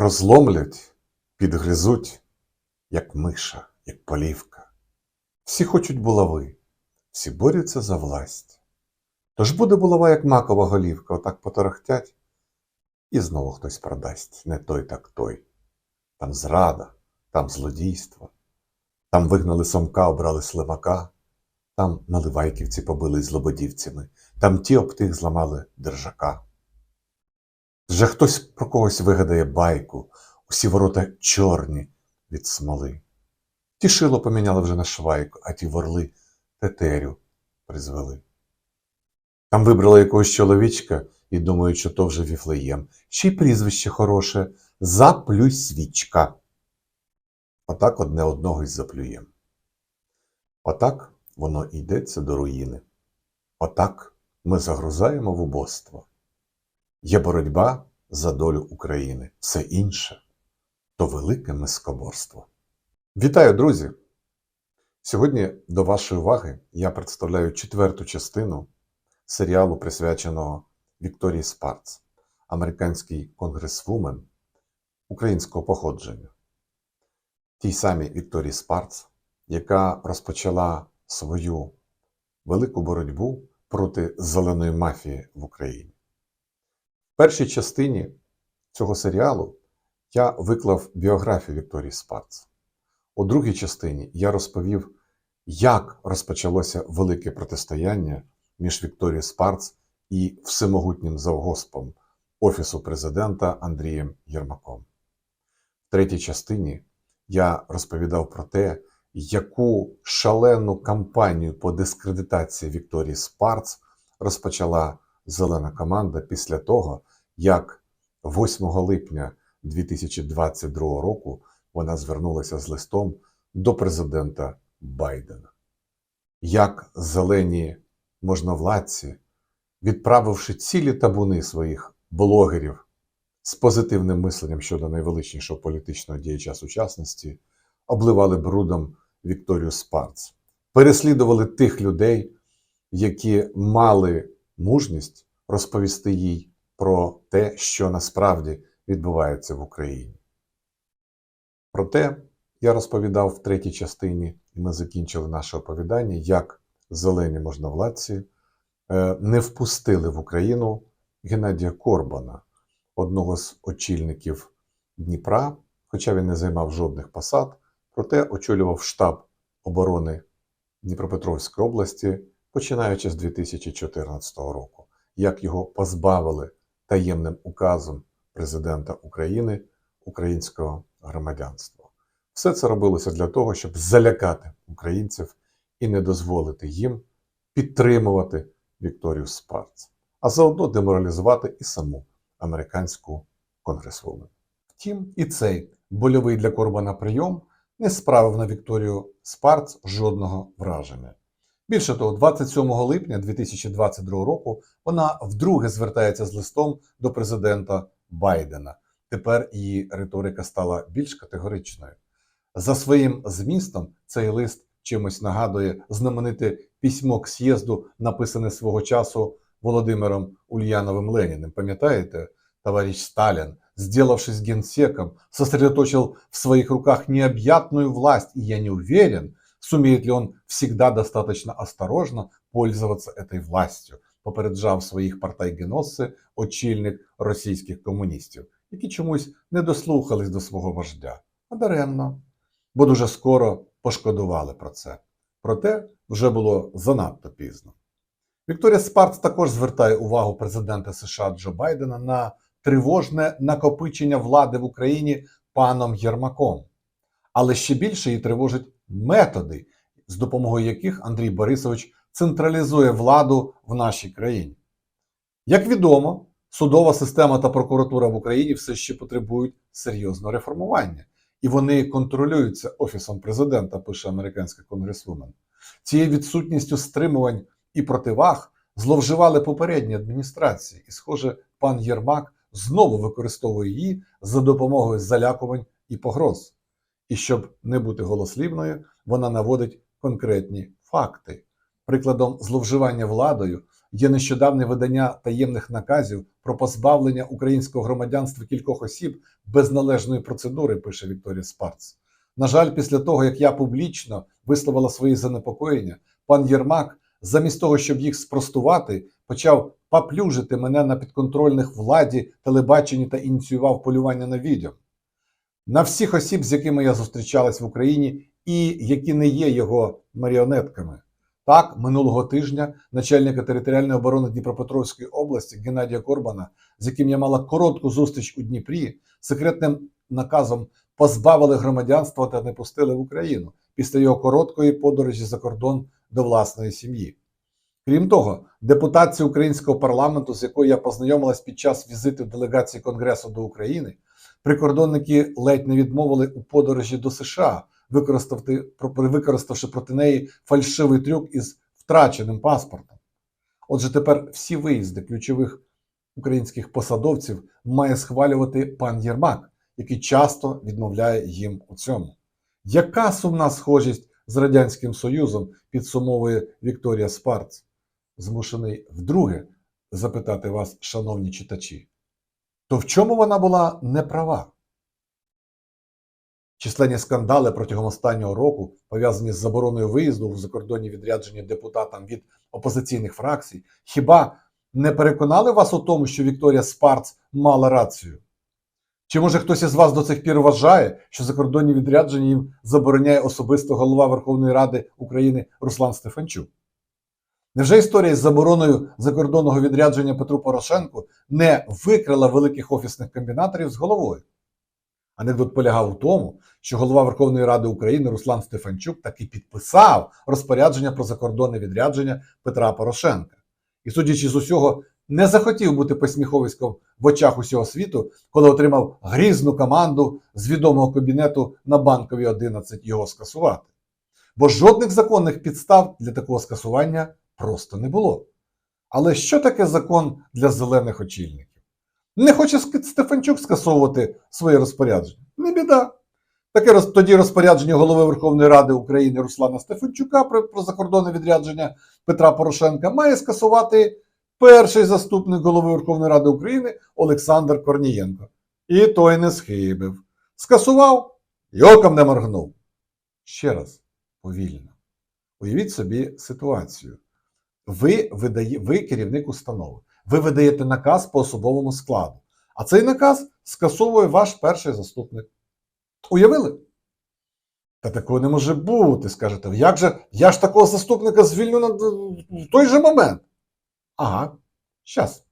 Розломлять, підгризуть, як миша, як полівка. Всі хочуть булави, всі борються за власть. Тож буде булава, як макова голівка, отак поторохтять, і знову хтось продасть, не той, так той. Там зрада, там злодійство, там вигнали сомка, обрали слимака, там наливайківці побили з лободівцями, там ті об тих зламали держака. Вже хтось про когось вигадає байку, усі ворота чорні від смоли. Ті шило поміняли вже на швайку, а ті ворли тетерю призвели. Там вибрали якогось чоловічка і думають, що то вже віфлеєм. Ще й прізвище хороше заплюй свічка. Отак одне одного й заплюєм. Отак воно йдеться до руїни. Отак ми загрузаємо в убоство. Є боротьба за долю України. Все інше то велике мискоборство. Вітаю, друзі! Сьогодні до вашої уваги я представляю четверту частину серіалу, присвяченого Вікторії Спарц, американський конгресвумен українського походження. Тій самій Вікторії Спарц, яка розпочала свою велику боротьбу проти зеленої мафії в Україні. Першій частині цього серіалу я виклав біографію Вікторії Спарц. У другій частині я розповів, як розпочалося велике протистояння між Вікторією Спарц і всемогутнім завгоспом Офісу президента Андрієм Єрмаком. В третій частині я розповідав про те, яку шалену кампанію по дискредитації Вікторії Спарц розпочала зелена команда після того, як 8 липня 2022 року вона звернулася з листом до президента Байдена. Як зелені можновладці, відправивши цілі табуни своїх блогерів з позитивним мисленням щодо найвеличнішого політичного діяча сучасності, обливали брудом Вікторію Спарц, переслідували тих людей, які мали мужність розповісти їй про те, що насправді відбувається в Україні. Проте я розповідав в третій частині, і ми закінчили наше оповідання, як зелені можновладці е, не впустили в Україну Геннадія Корбана, одного з очільників Дніпра, хоча він не займав жодних посад, проте очолював штаб оборони Дніпропетровської області, починаючи з 2014 року, як його позбавили таємним указом президента України українського громадянства. Все це робилося для того, щоб залякати українців і не дозволити їм підтримувати Вікторію Спарц, а заодно деморалізувати і саму американську конгресвумен. Втім, і цей больовий для Корбана прийом не справив на Вікторію Спарц жодного враження. Більше того, 27 липня 2022 року вона вдруге звертається з листом до президента Байдена. Тепер її риторика стала більш категоричною. За своїм змістом цей лист чимось нагадує знамените письмо к з'їзду, написане свого часу Володимиром Ульяновим Леніним. Пам'ятаєте, товарищ Сталин, сделавшись генсеком, сосредоточил в своих руках необъятную власть, и я не уверен, сумеет ли он всегда достаточно осторожно пользоваться этой властью, попереджав своїх партайгеносси очільник російських комуністів, які чомусь не дослухались до свого вождя. А даремно, бо дуже скоро пошкодували про це. Проте вже було занадто пізно. Вікторія Спарц також звертає увагу президента США Джо Байдена на тривожне накопичення влади в Україні паном Єрмаком. Але ще більше її тривожать методи, з допомогою яких Андрій Борисович централізує владу в нашій країні. Як відомо, судова система та прокуратура в Україні все ще потребують серйозного реформування, і вони контролюються Офісом президента, пише американська конгресвумен. Цією відсутністю стримувань і противаг зловживали попередні адміністрації, і, схоже, пан Єрмак знову використовує її за допомогою залякувань і погроз. І щоб не бути голослівною, вона наводить конкретні факти. Прикладом зловживання владою є нещодавне видання таємних наказів про позбавлення українського громадянства кількох осіб без належної процедури, пише Вікторія Спарц. На жаль, після того, як я публічно висловила свої занепокоєння, пан Єрмак, замість того, щоб їх спростувати, почав поплюжити мене на підконтрольних владі, телебаченні та ініціював полювання на відео. На всіх осіб, з якими я зустрічалась в Україні, і які не є його маріонетками. Так, минулого тижня начальника територіальної оборони Дніпропетровської області Геннадія Корбана, з яким я мала коротку зустріч у Дніпрі, секретним наказом позбавили громадянства та не пустили в Україну після його короткої подорожі за кордон до власної сім'ї. Крім того, депутація українського парламенту, з якою я познайомилась під час візиту делегації Конгресу до України, прикордонники ледь не відмовили у подорожі до США, використавши, проти неї фальшивий трюк із втраченим паспортом. Отже, тепер всі виїзди ключових українських посадовців має схвалювати пан Єрмак, який часто відмовляє їм у цьому. Яка сумна схожість з Радянським Союзом підсумовує Вікторія Спарц? Змушений вдруге запитати вас, шановні читачі, то в чому вона була неправа? Численні скандали протягом останнього року, пов'язані з забороною виїзду в закордонні відрядження депутатам від опозиційних фракцій, хіба не переконали вас у тому, що Вікторія Спарц мала рацію? Чи може хтось із вас до цих пір вважає, що закордонні відрядження їм забороняє особисто голова Верховної Ради України Руслан Стефанчук? Невже історія з забороною закордонного відрядження Петру Порошенку не викрила великих офісних комбінаторів з головою? Анекдот полягав у тому, що голова Верховної Ради України Руслан Стефанчук таки підписав розпорядження про закордонне відрядження Петра Порошенка. І, судячи з усього, не захотів бути посміховиськом в очах усього світу, коли отримав грізну команду з відомого кабінету на банковій 11 його скасувати. Бо жодних законних підстав для такого скасування просто не було. Але що таке закон для зелених очільників? Не хоче Стефанчук скасовувати своє розпорядження? Не біда. Таке тоді розпорядження голови Верховної Ради України Руслана Стефанчука про, про закордонне відрядження Петра Порошенка має скасувати перший заступник голови Верховної Ради України Олександр Корнієнко. І той не схибив. Скасував і оком не моргнув. Ще раз, повільно. Уявіть собі ситуацію. Ви, видає, ви керівник установи. Ви видаєте наказ по особовому складу. А цей наказ скасовує ваш перший заступник. Уявили? Та такого не може бути, скажете. Як же я ж такого заступника звільню на в той же момент? Ага, щас.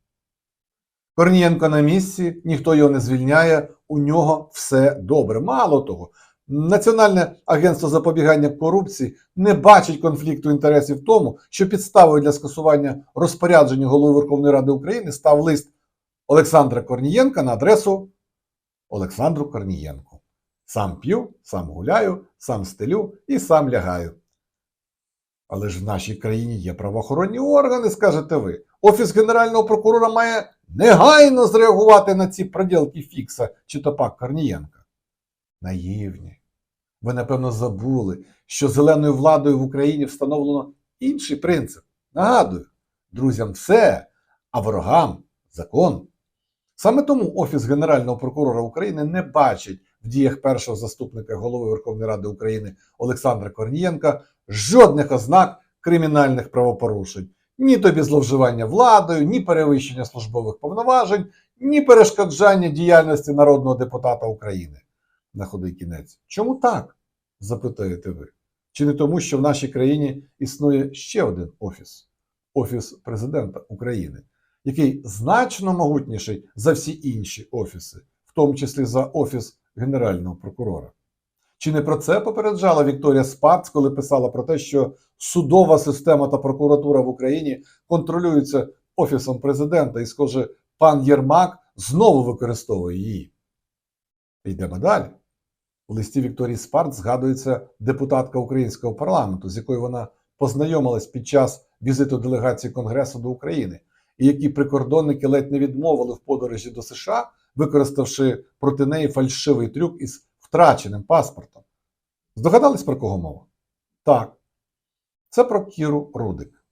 Корнієнко на місці, ніхто його не звільняє, у нього все добре. Мало того, Національне агентство запобігання корупції не бачить конфлікту інтересів в тому, що підставою для скасування розпорядження голови Верховної Ради України став лист Олександра Корнієнка на адресу Олександру Корнієнку. Сам п'ю, сам гуляю, сам стелю і сам лягаю. Але ж в нашій країні є правоохоронні органи, скажете ви. Офіс Генерального прокурора має негайно зреагувати на ці проділки Фікса чи топак Корнієнка. Наївні. Ви, напевно, забули, що зеленою владою в Україні встановлено інший принцип. Нагадую, друзям все, а ворогам закон. Саме тому Офіс Генерального прокурора України не бачить в діях першого заступника голови Верховної Ради України Олександра Корнієнка жодних ознак кримінальних правопорушень. Ні тобі зловживання владою, ні перевищення службових повноважень, ні перешкоджання діяльності народного депутата України. На худий кінець. Чому так? запитаєте ви. Чи не тому, що в нашій країні існує ще один офіс Офіс президента України, який значно могутніший за всі інші офіси, в тому числі за Офіс Генерального прокурора. Чи не про це попереджала Вікторія Спарц, коли писала про те, що судова система та прокуратура в Україні контролюються Офісом президента, і, схоже, пан Єрмак знову використовує її? Йдемо далі. У листі Вікторії Спарт згадується депутатка українського парламенту, з якою вона познайомилась під час візиту делегації Конгресу до України, і які прикордонники ледь не відмовили в подорожі до США, використавши проти неї фальшивий трюк із втраченим паспортом. Здогадались про кого мова? Так. Це про Кіру Рудик.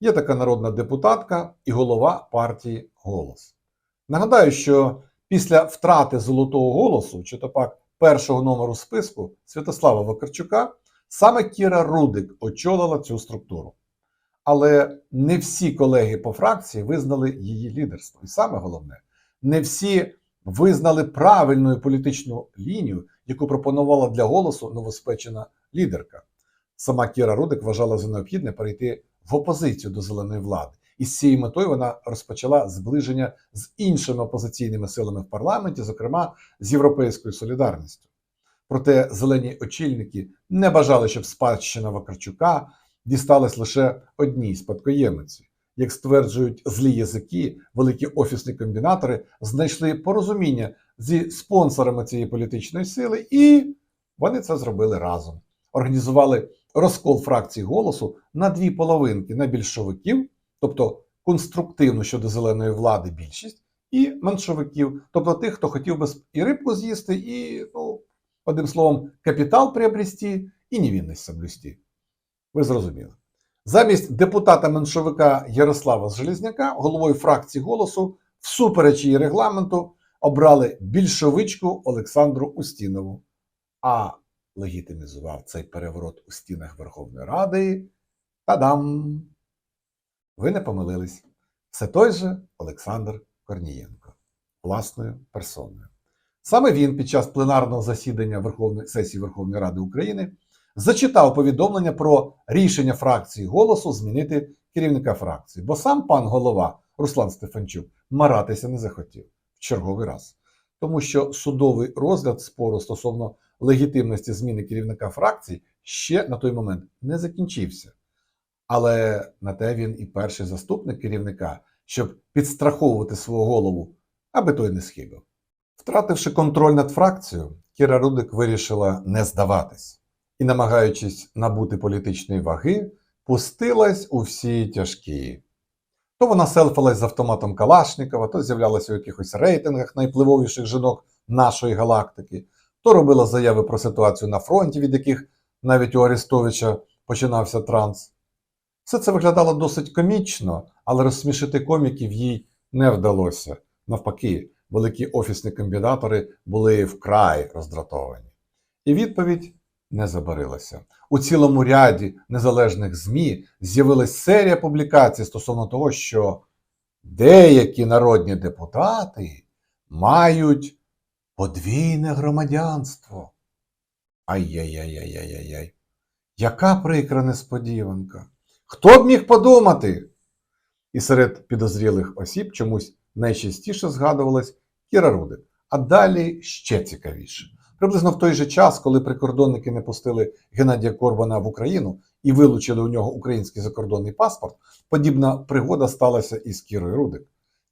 Є така народна депутатка і голова партії Голос. Нагадаю, що після втрати золотого голосу, чи то пак першого номеру списку Святослава Вакарчука, саме Кіра Рудик очолила цю структуру. Але не всі колеги по фракції визнали її лідерство. І саме головне, не всі визнали правильну політичну лінію, яку пропонувала для голосу новоспечена лідерка. Сама Кіра Рудик вважала за необхідне перейти в опозицію до зеленої влади. І з цією метою вона розпочала зближення з іншими опозиційними силами в парламенті, зокрема з Європейською солідарністю. Проте зелені очільники не бажали, щоб спадщина Вакарчука дісталась лише одній спадкоємиці. Як стверджують злі язики, великі офісні комбінатори знайшли порозуміння зі спонсорами цієї політичної сили, і вони це зробили разом. Організували розкол фракції голосу на дві половинки: на більшовиків, тобто конструктивну щодо зеленої влади більшість, і меншовиків, тобто тих, хто хотів би і рибку з'їсти, і, ну, одним словом, капітал приобрести і невинність соблюсти. Ви зрозуміли. Замість депутата меншовика Ярослава Железняка, головою фракції голосу, всупереч її регламенту, обрали більшовичку Олександру Устінову. А легітимізував цей переворот у стінах Верховної Ради. Та-дам! Ви не помилились. Це той же Олександр Корнієнко, власною персоною. Саме він під час пленарного засідання Верховної сесії Верховної Ради України зачитав повідомлення про рішення фракції голосу змінити керівника фракції, бо сам пан голова Руслан Стефанчук маратися не захотів в черговий раз, тому що судовий розгляд спору стосовно легітимності зміни керівника фракції ще на той момент не закінчився. Але на те він і перший заступник керівника, щоб підстраховувати свого голову, аби той не схибив. Втративши контроль над фракцією, Кіра Рудик вирішила не здаватись і, намагаючись набути політичної ваги, пустилась у всі тяжкі. То вона селфилась з автоматом Калашникова, то з'являлася у якихось рейтингах найпливовіших жінок нашої галактики, то робила заяви про ситуацію на фронті, від яких навіть у Арестовича починався транс. Все це виглядало досить комічно, але розсмішити коміків їй не вдалося. Навпаки, великі офісні комбінатори були вкрай роздратовані. І відповідь не забарилася. У цілому ряді незалежних ЗМІ з'явилась серія публікацій стосовно того, що деякі народні депутати мають подвійне громадянство. Ай-яй-яй-яй-яй-яй. Яка прикра несподіванка. Хто б міг подумати? І серед підозрілих осіб чомусь найчастіше згадувалась Кіра Рудик, а далі ще цікавіше. Приблизно в той же час, коли прикордонники не пустили Геннадія Корбана в Україну і вилучили у нього український закордонний паспорт, подібна пригода сталася і з Кірою Рудик.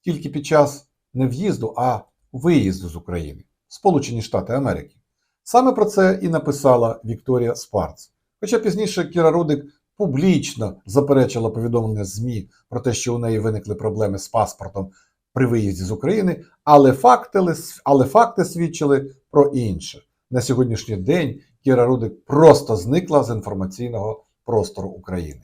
Тільки під час не в'їзду, а виїзду з України, Сполучені Штати Америки. Саме про це і написала Вікторія Спарц. Хоча пізніше Кіра Рудик публічно заперечила повідомлення ЗМІ про те, що у неї виникли проблеми з паспортом при виїзді з України, але факти, але факти свідчили про інше. На сьогоднішній день Кіра Рудик просто зникла з інформаційного простору України.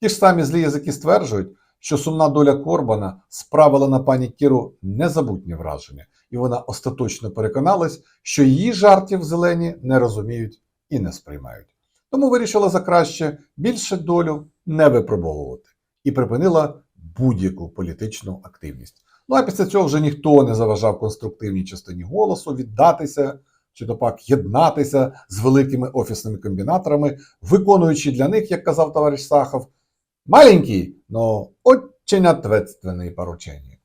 Ті ж самі злі язики стверджують, що сумна доля Корбана справила на пані Кіру незабутнє враження, і вона остаточно переконалась, що її жартів зелені не розуміють і не сприймають. Тому вирішила за краще більше долю не випробовувати і припинила будь-яку політичну активність. Ну а після цього вже ніхто не заважав конструктивній частині голосу віддатися чи то пак єднатися з великими офісними комбінаторами, виконуючи для них, як казав товариш Сахов, маленькі, но очень ответственні поручення.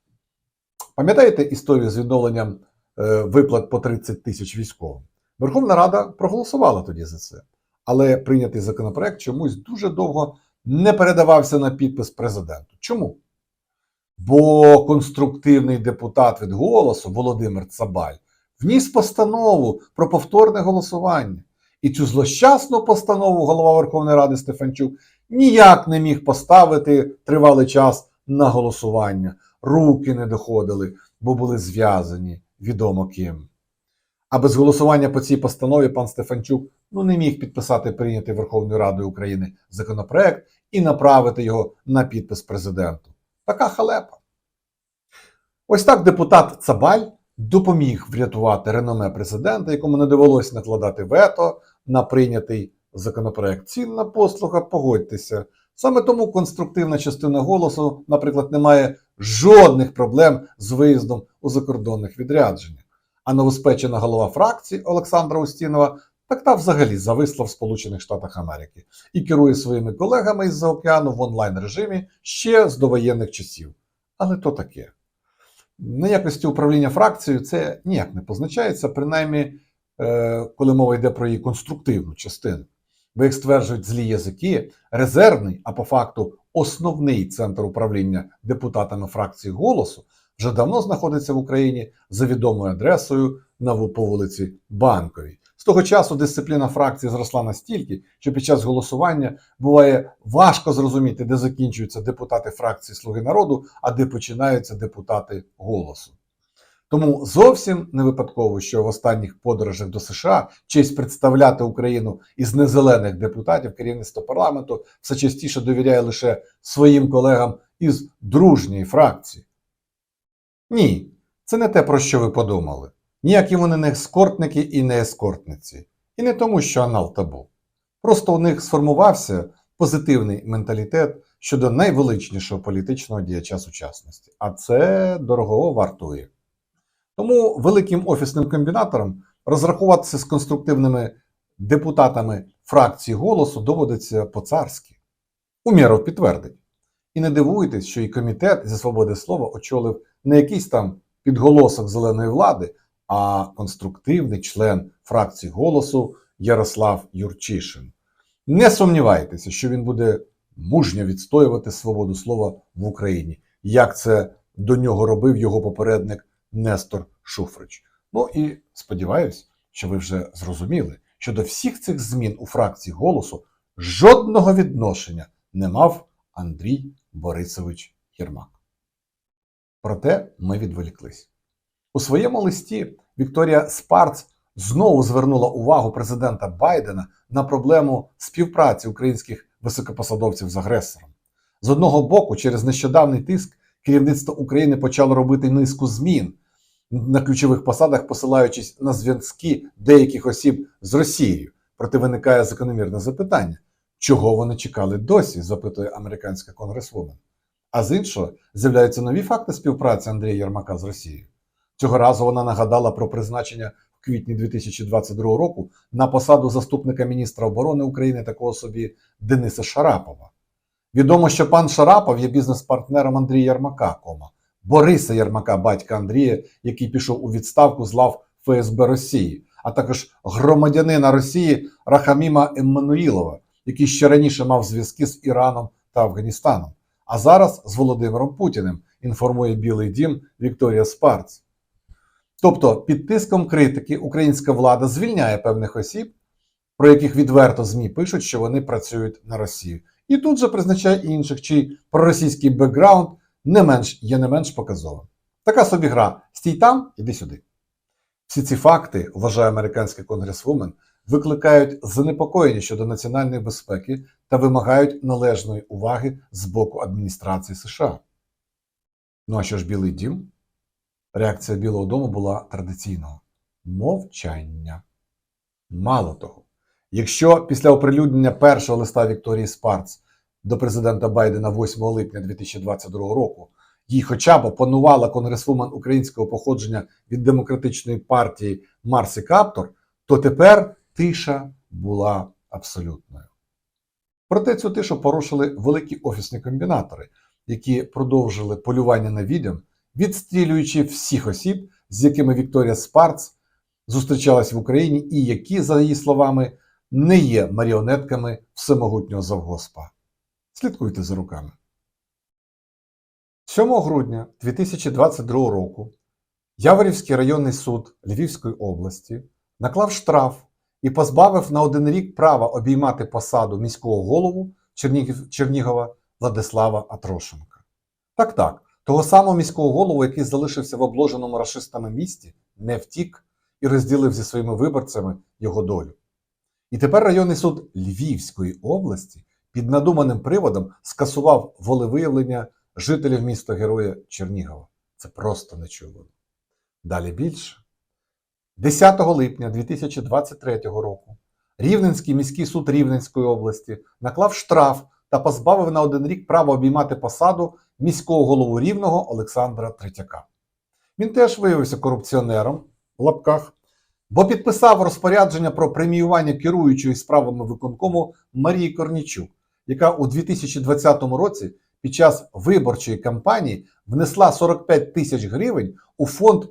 Пам'ятаєте історію з відновленням е, виплат по 30 тисяч військовим? Верховна Рада проголосувала тоді за це, але прийнятий законопроект чомусь дуже довго не передавався на підпис президенту. Чому? Бо конструктивний депутат від голосу Володимир Цабаль вніс постанову про повторне голосування. І цю злощасну постанову голова Верховної Ради Стефанчук ніяк не міг поставити тривалий час на голосування. Руки не доходили, бо були зв'язані відомо ким. А без голосування по цій постанові пан Стефанчук ну, не міг підписати прийнятий Верховною Радою України законопроект і направити його на підпис президенту. Така халепа. Ось так депутат Цабаль допоміг врятувати реноме президента, якому не довелося накладати вето на прийнятий законопроект. Цінна послуга, погодьтеся. Саме тому конструктивна частина голосу, наприклад, не має жодних проблем з виїздом у закордонних відрядженнях. А новоспечена голова фракції Олександра Устінова так та взагалі зависла в Сполучених Штатах Америки і керує своїми колегами із-за океану в онлайн режимі ще з довоєнних часів. Але то таке. На якості управління фракцією це ніяк не позначається, принаймні, е, коли мова йде про її конструктивну частину. Бо, як стверджують злі язики, резервний, а по факту основний центр управління депутатами фракції голосу вже давно знаходиться в Україні за відомою адресою на по вулиці Банковій. З того часу дисципліна фракції зросла настільки, що під час голосування буває важко зрозуміти, де закінчуються депутати фракції Слуги народу, а де починаються депутати голосу. Тому зовсім не випадково, що в останніх подорожах до США честь представляти Україну із незелених депутатів керівництво парламенту все частіше довіряє лише своїм колегам із дружньої фракції. Ні, це не те, про що ви подумали. Ніякі вони не ескортники і не ескортниці. І не тому, що анал табу. Просто у них сформувався позитивний менталітет щодо найвеличнішого політичного діяча сучасності. А це дорогого вартує. Тому великим офісним комбінаторам розрахуватися з конструктивними депутатами фракції голосу доводиться по-царськи. Умєров підтвердить. І не дивуйтесь, що і комітет зі свободи слова очолив не якийсь там підголосок зеленої влади, а конструктивний член фракції голосу Ярослав Юрчишин. Не сумнівайтеся, що він буде мужньо відстоювати свободу слова в Україні, як це до нього робив його попередник Нестор Шуфрич. Ну і сподіваюсь, що ви вже зрозуміли, що до всіх цих змін у фракції голосу жодного відношення не мав Андрій Борисович Єрмак. Проте ми відволіклись. У своєму листі Вікторія Спарц знову звернула увагу президента Байдена на проблему співпраці українських високопосадовців з агресором. З одного боку, через нещодавний тиск керівництво України почало робити низку змін на ключових посадах, посилаючись на зв'язки деяких осіб з Росією. Проте виникає закономірне запитання: чого вони чекали досі? запитує американська конгресвумен. А з іншого з'являються нові факти співпраці Андрія Єрмака з Росією. Цього разу вона нагадала про призначення в квітні 2022 року на посаду заступника міністра оборони України такого собі Дениса Шарапова. Відомо, що пан Шарапов є бізнес-партнером Андрія Єрмака, кома, Бориса Єрмака, батька Андрія, який пішов у відставку з лав ФСБ Росії, а також громадянина Росії Рахаміма Еммануїлова, який ще раніше мав зв'язки з Іраном та Афганістаном, а зараз з Володимиром Путіним, інформує Білий Дім Вікторія Спарц. Тобто, під тиском критики українська влада звільняє певних осіб, про яких відверто ЗМІ пишуть, що вони працюють на Росію. І тут же призначає інших, чий проросійський бекграунд не менш, є не менш показовим. Така собі гра: стій там, іди сюди. Всі ці факти, вважає американський конгресвумен, викликають занепокоєння щодо національної безпеки та вимагають належної уваги з боку адміністрації США. Ну а що ж Білий дім? Реакція Білого Дому була традиційного мовчання. Мало того, якщо після оприлюднення першого листа Вікторії Спарц до президента Байдена 8 липня 2022 року їй хоча б опанувала конгресвумен українського походження від демократичної партії Марсі Каптор, то тепер тиша була абсолютною. Проте цю тишу порушили великі офісні комбінатори, які продовжили полювання на відьом, відстрілюючи всіх осіб, з якими Вікторія Спарц зустрічалась в Україні, і які, за її словами, не є маріонетками всемогутнього завгоспа. Слідкуйте за руками. 7 грудня 2022 року Яворівський районний суд Львівської області наклав штраф і позбавив на один рік права обіймати посаду міського голову Чернігова Владислава Атрошенка. Так, так, того самого міського голову, який залишився в обложеному рашистами місті, не втік і розділив зі своїми виборцями його долю. І тепер районний суд Львівської області під надуманим приводом скасував волевиявлення жителів міста Героя Чернігова. Це просто нечувано. Далі більше. 10 липня 2023 року Рівненський міський суд Рівненської області наклав штраф та позбавив на один рік права обіймати посаду міського голову Рівного Олександра Третяка. Він теж виявився корупціонером в лапках, бо підписав розпорядження про преміювання керуючої справами виконкому Марії Корнічук, яка у 2020 році під час виборчої кампанії внесла 45 тисяч гривень у фонд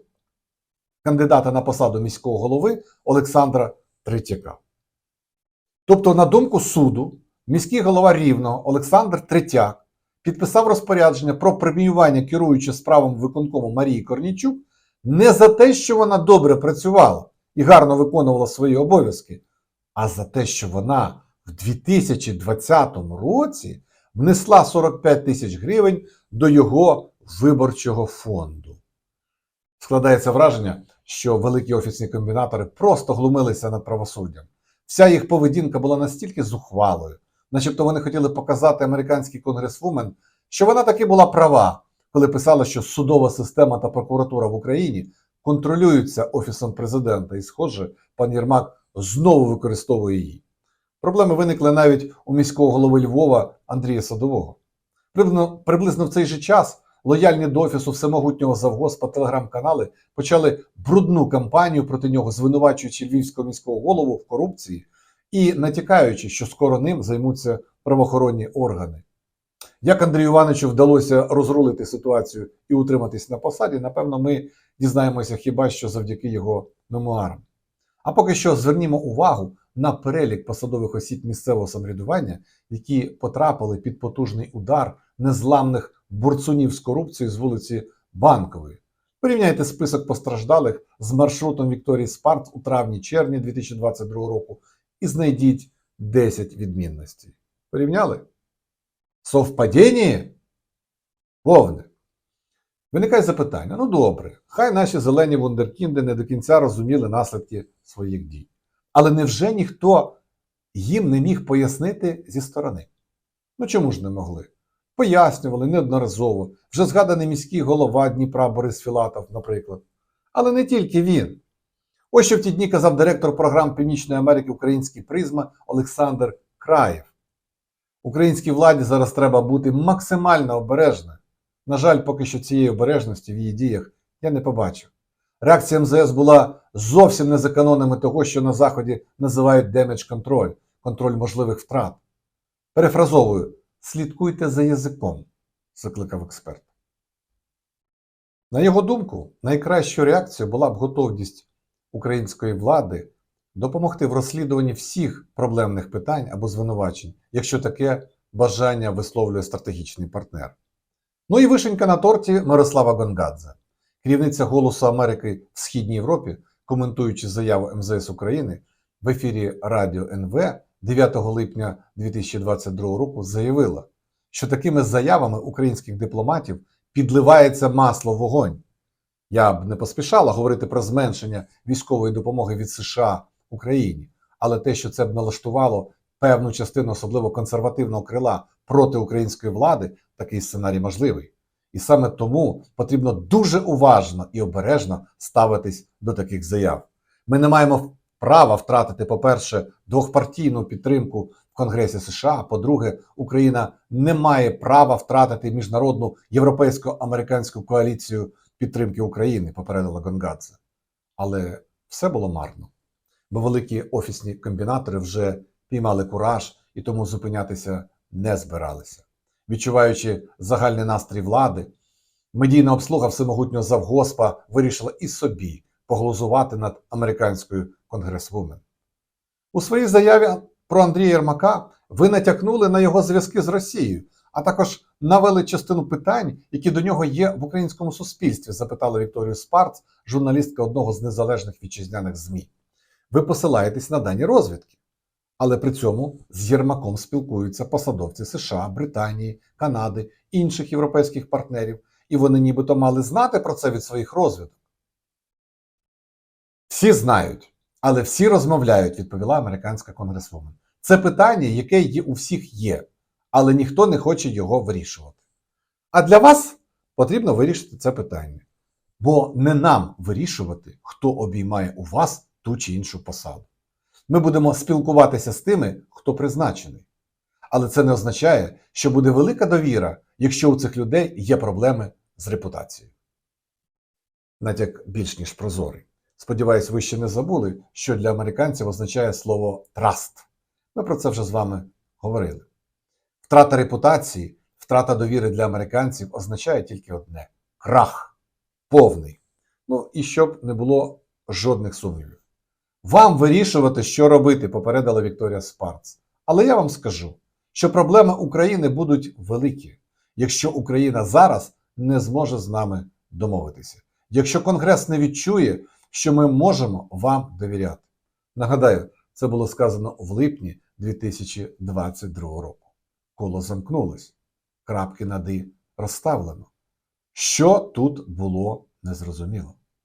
кандидата на посаду міського голови Олександра Третяка. Тобто, на думку суду, міський голова Рівного Олександр Третяк підписав розпорядження про преміювання керуючої справами виконкому Марії Корнічук не за те, що вона добре працювала і гарно виконувала свої обов'язки, а за те, що вона в 2020 році внесла 45 тисяч гривень до його виборчого фонду. Складається враження, що великі офісні комбінатори просто глумилися над правосуддям. Вся їх поведінка була настільки зухвалою, начебто вони хотіли показати американський конгресвумен, що вона таки була права, коли писала, що судова система та прокуратура в Україні контролюються Офісом президента, і, схоже, пан Єрмак знову використовує її. Проблеми виникли навіть у міського голови Львова Андрія Садового. Приблизно, приблизно в цей же час лояльні до офісу всемогутнього завгоспа телеграм-канали почали брудну кампанію проти нього, звинувачуючи львівського міського голову в корупції і натякаючи, що скоро ним займуться правоохоронні органи. Як Андрію Івановичу вдалося розрулити ситуацію і утриматись на посаді, напевно, ми дізнаємося хіба що завдяки його мемуарам. А поки що звернімо увагу на перелік посадових осіб місцевого самоврядування, які потрапили під потужний удар незламних борцунів з корупцією з вулиці Банкової. Порівняйте список постраждалих з маршрутом Вікторії Спарт у травні-червні 2022 року і знайдіть 10 відмінностей. Порівняли? Совпадіння? Повне. Виникає запитання: ну добре, хай наші зелені вундеркінди не до кінця розуміли наслідки своїх дій. Але невже ніхто їм не міг пояснити зі сторони? Ну чому ж не могли? Пояснювали неодноразово. Вже згаданий міський голова Дніпра Борис Філатов, наприклад. Але не тільки він. Ось що в ті дні казав директор програм Північної Америки Український призма Олександр Краєв. Українській владі зараз треба бути максимально обережною. На жаль, поки що цієї обережності в її діях я не побачив. Реакція МЗС була зовсім не за канонами того, що на Заході називають damage control, контроль можливих втрат. Перефразовую, слідкуйте за язиком, закликав експерт. На його думку, найкращою реакцією була б готовність української влади допомогти в розслідуванні всіх проблемних питань або звинувачень, якщо таке бажання висловлює стратегічний партнер. Ну і вишенька на торті Мирослава Гонгадзе, керівниця Голосу Америки в Східній Європі, коментуючи заяву МЗС України в ефірі Радіо НВ 9 липня 2022 року, заявила, що такими заявами українських дипломатів підливається масло в вогонь. Я б не поспішала говорити про зменшення військової допомоги від США Україні, але те, що це б налаштувало певну частину, особливо консервативного крила проти української влади, такий сценарій можливий. І саме тому потрібно дуже уважно і обережно ставитись до таких заяв. Ми не маємо права втратити, по-перше, двохпартійну підтримку в Конгресі США. По-друге, Україна не має права втратити міжнародну європейсько-американську коаліцію підтримки України, попередила Гонгадзе. Але все було марно, бо великі офісні комбінатори вже піймали кураж і тому зупинятися не збиралися. Відчуваючи загальний настрій влади, медійна обслуга всемогутнього завгоспа вирішила і собі поглузувати над американською конгресвумен. У своїй заяві про Андрія Єрмака ви натякнули на його зв'язки з Росією, а також навели частину питань, які до нього є в українському суспільстві, запитала Вікторію Спарц, журналістка одного з незалежних вітчизняних ЗМІ. Ви посилаєтесь на дані розвідки. Але при цьому з Єрмаком спілкуються посадовці США, Британії, Канади, інших європейських партнерів, і вони нібито мали знати про це від своїх розвідок. Всі знають, але всі розмовляють, відповіла американська конгресвумен. Це питання, яке є у всіх є, але ніхто не хоче його вирішувати. А для вас потрібно вирішити це питання. Бо не нам вирішувати, хто обіймає у вас ту чи іншу посаду. Ми будемо спілкуватися з тими, хто призначений. Але це не означає, що буде велика довіра, якщо у цих людей є проблеми з репутацією. Натяк більш ніж прозорий. Сподіваюсь, ви ще не забули, що для американців означає слово траст. Ми про це вже з вами говорили. Втрата репутації, втрата довіри для американців означає тільки одне: крах, повний. Ну і щоб не було жодних сумнівів. Вам вирішувати, що робити, попередила Вікторія Спарц. Але я вам скажу, що проблеми України будуть великі, якщо Україна зараз не зможе з нами домовитися. Якщо Конгрес не відчує, що ми можемо вам довіряти. Нагадаю, це було сказано в липні 2022 року. Коло замкнулось, крапки над «і» розставлено. Що тут було незрозуміло.